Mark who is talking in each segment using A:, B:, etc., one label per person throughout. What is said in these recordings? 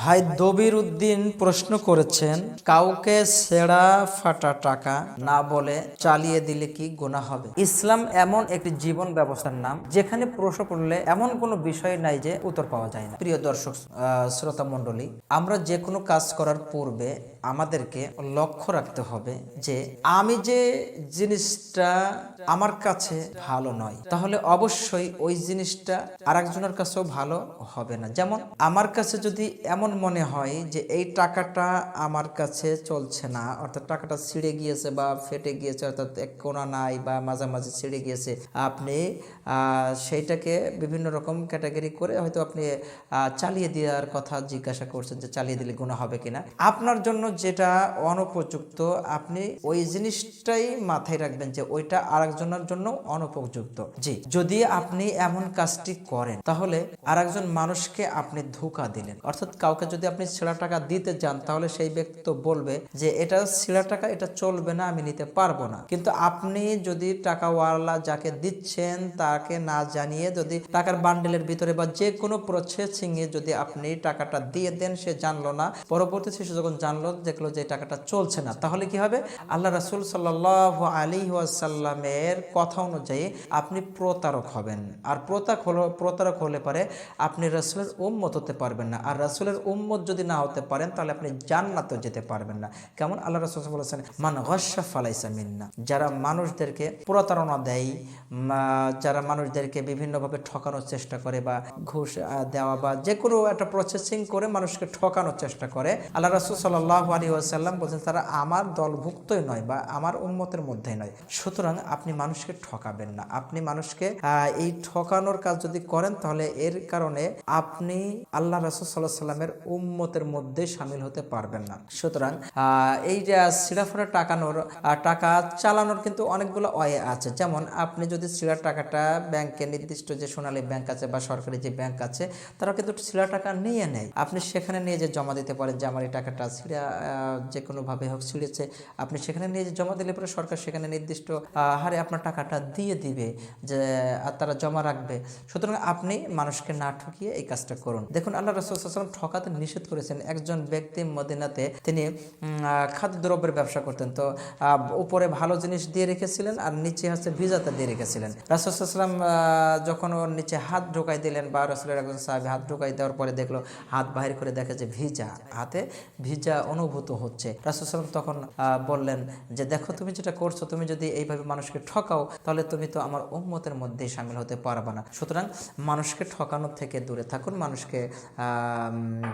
A: ভাই দবির উদ্দিন প্রশ্ন করেছেন, কাউকে সেরা ফাটা টাকা না বলে চালিয়ে দিলে কি গুনাহ হবে? ইসলাম এমন একটি জীবন ব্যবস্থার নাম, যেখানে প্রশ্ন করলে এমন কোনো বিষয় নাই যে উত্তর পাওয়া যায় না। প্রিয় দর্শক শ্রোতা মণ্ডলী, আমরা যে কোনো কাজ করার পূর্বে আমাদেরকে লক্ষ্য রাখতে হবে যে আমি যে জিনিসটা আমার কাছে ভালো নয়, তাহলে অবশ্যই ওই জিনিসটা আরেকজনের কাছেও ভালো হবে না। যেমন, আমার কাছে যদি এমন মনে হয় যে এই টাকাটা আমার কাছে চলছে না। অর্থাৎ টাকাটা ছিঁড়ে গিয়েছে বা ফেটে গিয়েছে, অর্থাৎ এক কোনা নাই বা মাঝামাঝি ছিঁড়ে গিয়েছে। আপনি সেইটাকে বিভিন্ন রকম ক্যাটাগরি করে হয়তো আপনি চালিয়ে দেওয়ার কথা জিজ্ঞাসা করছেন যে চালিয়ে দিলে গুণ হবে কিনা। আপনার জন্য যেটা অনুপযুক্ত, আপনি ওই জিনিসটাই মাথায় রাখবেন যে ওইটা আরেকজনের জন্য অনুপযুক্ত। জি, যদি আপনি এমন কাজটি করেন, তাহলে আরেকজন মানুষকে আপনি ধোকা দিলেন। অর্থাৎ কাউকে যদি আপনি ছেঁড়া টাকা দিতে যান তাহলে সেই ব্যক্তি তো বলবে যে, এটা ছেঁড়া টাকা, এটা চলবে না, আমি নিতে পারব না। কিন্তু আপনি যদি টাকাওয়ালা যাকে দিচ্ছেন, তাকে না জানিয়ে যদি টাকার বান্ডেলের ভিতরে বা যে কোনো প্রসেসিং এ যদি আপনি টাকাটা দিয়ে দেন, সে জানলো না, পরবর্তী সে যখন জানলো, দেখল যে টাকাটা চলছে না, তাহলে কি হবে? আল্লাহ রাসুল সাল্লাহ আলী ওয়াসাল্লামের কথা অনুযায়ী আপনি প্রতারক হবেন। আর প্রতারক হলো, প্রতারক হলে পারে আপনি রাসুলের উম্মত হতে পারবেন না। আর রাসুলের উম্মত যদি না হতে পারেন, তাহলে আপনি জান্নাতে যেতে পারবেন না। কেমন? আল্লাহ রাসুল বলেছেন মান গসা ফালাইসা মিন্না। যারা মানুষদেরকে প্রতারণা দেয় যারা মানুষদেরকে বিভিন্নভাবে ঠকানোর চেষ্টা করে বা ঘুষ দেওয়া বা যে কোনো একটা প্রসেসিং করে মানুষকে ঠকানোর চেষ্টা করে, আল্লাহ রাসুল সাল্লাহ আলী আসাল্লাম বলছেন, তারা আমার দলভুক্তই নয় বা আমার উন্মতের মধ্যেই নয়। সুতরাং আপনি মানুষকে ঠকাবেন না। আপনি মানুষকে এই ঠকানোর কাজ যদি করেন, তাহলে এর কারণে আপনি আল্লাহ রাসুল সাল্লাহ সাল্লামের উম্মতের মধ্যে সামিল হতে পারবেন না। সুতরাং এই যে সিরাফারা টাকানোর টাকা চালানোর কিন্তু অনেকগুলো অয়ে আছে। যেমন, আপনি যদি সিরার টাকাটা ব্যাংকে নির্দিষ্ট যে সোনালী ব্যাংক আছে বা সরকারি যে ব্যাংক আছে তারা কিন্তু সিরা টাকা নিয়ে নেয়। আপনি সেখানে নিয়ে যে জমা দিতে পারেন যে, আমার এই টাকাটা সিরা যে কোনোভাবে হোক ছিঁড়েছে। আপনি সেখানে নিয়ে যে জমা দিলে পরে সরকার সেখানে নির্দিষ্ট হারে আপনার টাকাটা দিয়ে দিবে যে তারা জমা রাখবে। সুতরাং আপনি মানুষকে না ঠকিয়ে এই কাজটা করুন। দেখুন, আল্লাহ রসুলাম ঠকাতে নিষেধ করেছেন একজন ব্যক্তি মদিনাতে। তিনি খাদ্যদ্রব্যের ব্যবসা করতেন। তো উপরে ভালো জিনিস দিয়ে রেখেছিলেন আর নিচে হচ্ছে ভিজাতে দিয়ে রেখেছিলেন। রাসুলাম যখন ওর নিচে হাত ঢোকাই দিলেন বা রসুলের একজন সাহেব হাত ঢোকাই দেওয়ার পরে দেখল, হাত বাহির করে দেখে যে ভিজা, হাতে ভিজা অনুভূত হচ্ছে। রাসুলাম তখন বললেন যে দেখো তুমি যেটা করছ, তুমি যদি এইভাবে মানুষকে ঠকাও, তাহলে তুমি তো আমার উম্মতের মধ্যেই সামিল হতে পারবে না। সুতরাং মানুষকে ঠকানোর থেকে দূরে থাকুন, মানুষকে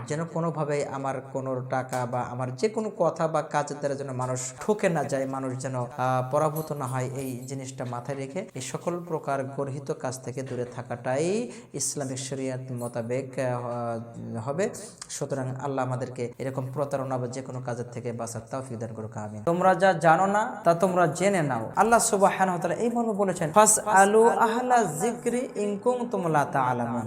A: যেন কোনোভাবে আমার কোনো টাকা বা আমার যে কোনো কথা বা কাজের দ্বারা যেন মানুষ ঠকে না যায়, মানুষ যেন পরাভূত না হয় এই জিনিসটা মাথায় রেখে এই সকল প্রকার গর্হিত কাজ থেকে দূরে থাকাটাই ইসলামিক শরিয়াত মোতাবেক হবে। সুতরাং আল্লাহ আমাদেরকে এরকম প্রতারণা বা যে কোনো কাজের থেকে বাঁচার তাও দান করুক আমি তোমরা যা জানো না, তা তোমরা জেনে নাও। আল্লাহ সুবাহ এই মর্মে বলেছেন ফাস আলু আহলা জিক্রি ইনকুম তোমলা তা আলামুন